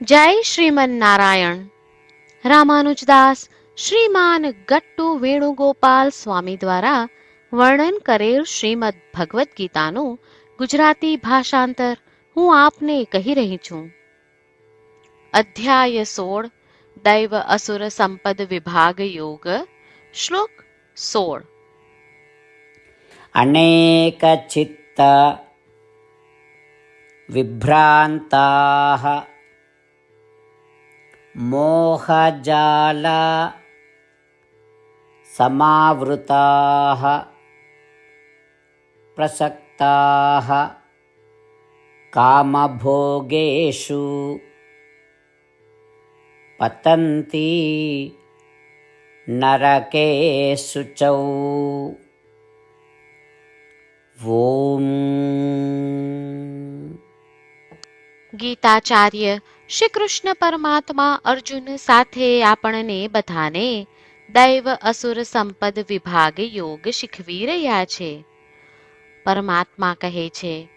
જય શ્રીમન નારાયણ રામાનુજદાસ શ્રીમાન ગટ્ટુ વેણુગોપાલ સ્વામી દ્વારા વર્ણન કરેલ શ્રીમદ ભગવદ્ ગીતાનું ગુજરાતી ભાષાંતર હું આપને કહી રહી છું. અધ્યાય સોળ, દૈવ અસુર સંપદ વિભાગ યોગ, શ્લોક સોળ. અનેક ચિત્ત વિભ્રાંતા मोहजालासमावृताः प्रसक्ताः कामभोगेषु पतन्ति पतन्तीनरके शुचौ ॐ गीताचार्य શ્રી કૃષ્ણ પરમાત્મા અર્જુન સાથે આપણને બધાને દૈવ અસુર સંપદ વિભાગ યોગ શીખવી રહ્યા છે. પરમાત્મા કહે છે,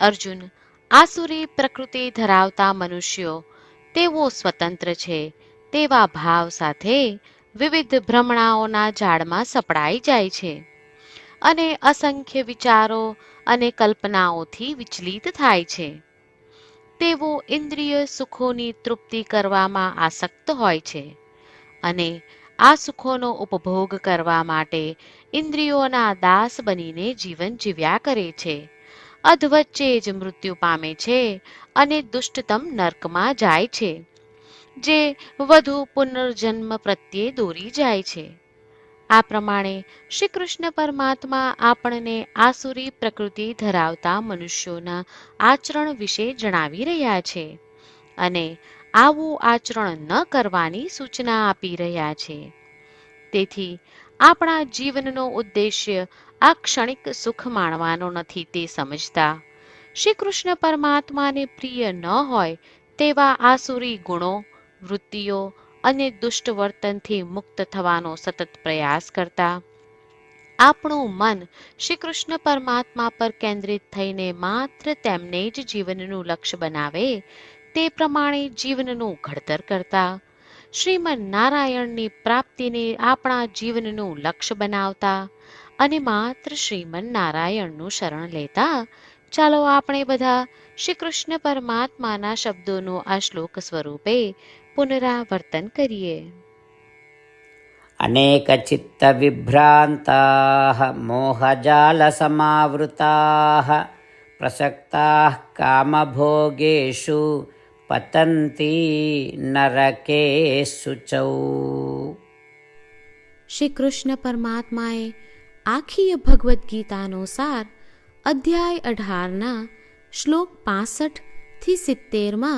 અર્જુન, આસુરી પ્રકૃતિ ધરાવતા મનુષ્યો, તેઓ સ્વતંત્ર છે. તેવા ભાવ સાથે વિવિધ ભ્રમણાઓના ઝાડમાં સપડાઈ જાય છે અને અસંખ્ય વિચારો અને કલ્પનાઓથી વિચલિત થાય છે. તેઓ ઇન્દ્રિય સુખોની તૃપ્તિ કરવામાં આસક્ત હોય છે અને આ સુખોનો ઉપભોગ કરવા માટે ઇન્દ્રિયોના દાસ બનીને જીવન જીવ્યા કરે છે. અધવચ્ચે જ મૃત્યુ પામે છે અને દુષ્ટતમ નર્કમાં જાય છે, જે વધુ પુનર્જન્મ પ્રત્યે દોરી જાય છે. આ પ્રમાણે શ્રી કૃષ્ણ પરમાત્મા આપણને આસુરી પ્રકૃતિ ધરાવતા મનુષ્યોના આચરણ વિશે જણાવી રહ્યા છે અને આવું આચરણ ન કરવાની સૂચના આપી રહ્યા છે. તેથી આપણા જીવનનો ઉદ્દેશ્ય આ ક્ષણિક સુખ માણવાનો નથી તે સમજતા. શ્રી કૃષ્ણ પરમાત્માને પ્રિય ન હોય તેવા આસુરી ગુણો, વૃત્તિઓ અને દુષ્ટ વર્તનથી મુક્ત થવાનો સતત પ્રયાસ કરતા. આપણું મન શ્રી કૃષ્ણ પરમાત્મા પર કેન્દ્રિત થઈને માત્ર તેમને જ જીવનનું લક્ષ્ય બનાવે, તે પ્રમાણે જીવનનું ઘડતર કરતા. શ્રીમન નારાયણની પ્રાપ્તિને આપણા જીવનનું લક્ષ્ય બનાવતા અને માત્ર શ્રીમન નારાયણનું શરણ લેતા. ચાલો આપણે બધા શ્રી કૃષ્ણ પરમાત્માના શબ્દોનું આ શ્લોક સ્વરૂપે પુનરાવર્તન કરીએ अनेकचित्तविभ्रान्ताः मोहजालसमावृताः प्रसक्ताः कामभोगेषु पतन्ति नरकेषु च શ્રી કૃષ્ણ પરમાત્માએ આખી ભગવદ્ ગીતાનો સાર અધ્યાય અઢારના શ્લોક પાસઠ થી સિત્તેરમાં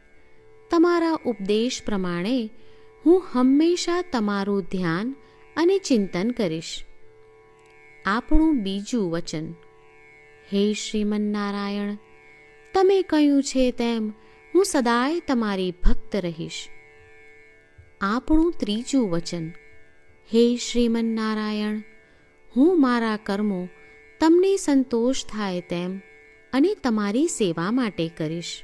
તમારા ઉપદેશ પ્રમાણે હું હંમેશા તમારું ધ્યાન અને ચિંતન કરીશ. આપણું બીજું વચન, હે શ્રીમન્નારાયણ, તમે કહ્યું છે તેમ હું સદાય તમારી ભક્ત રહીશ. આપણું ત્રીજું વચન, હે શ્રીમન્નારાયણ, હું મારા કર્મો તમને સંતોષ થાય તેમ અને તમારી સેવા માટે કરીશ.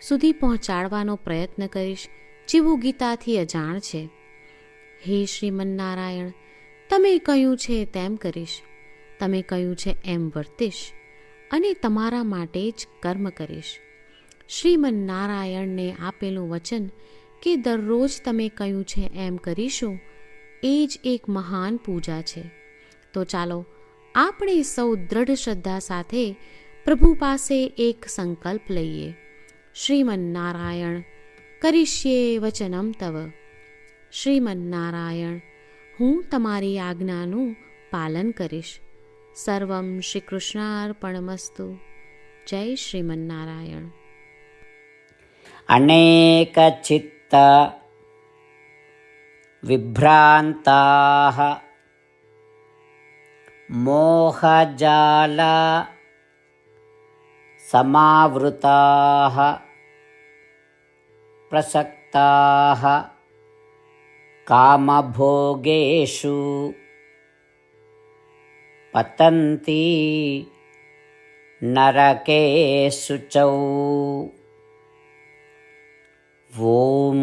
સુધી પહોંચાડવાનો પ્રયત્ન કરીશ, જેવું ગીતાથી અજાણ છે. હે શ્રીમન્નારાયણ, તમે કહ્યું છે તેમ કરીશ. તમે કહ્યું છે એમ વર્તીશ અને તમારા માટે જ કર્મ કરીશ. શ્રીમન્નારાયણને આપેલું વચન કે દરરોજ તમે કહ્યું છે એમ કરીશું, એ જ એક મહાન પૂજા છે. તો ચાલો, આપણે સૌ દ્રઢ શ્રદ્ધા સાથે પ્રભુ પાસે એક સંકલ્પ લઈએ. શ્રીમન્નારાયણ કરીશ્યે વચનમ તવ શ્રીમન્નારાયણ હું તમારી આજ્ઞાનું પાલન કરીશ સર્વમ શ્રી કૃષ્ણાર્પણમસ્તુ જય શ્રીમન્નારાયણ अनेकचित्त विभ्रान्ताः मोहजाल समावृताः प्रसक्ताः कामभोगेषु पतन्ति नरकेषु च ॐ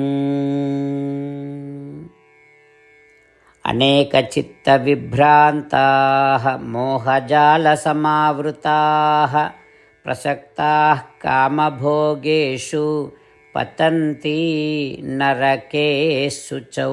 अनेकचित्तविभ्रान्ताः मोहजालसमावृताः प्रसक्ताः कामभोगेषु पतन्ति नरकेषु च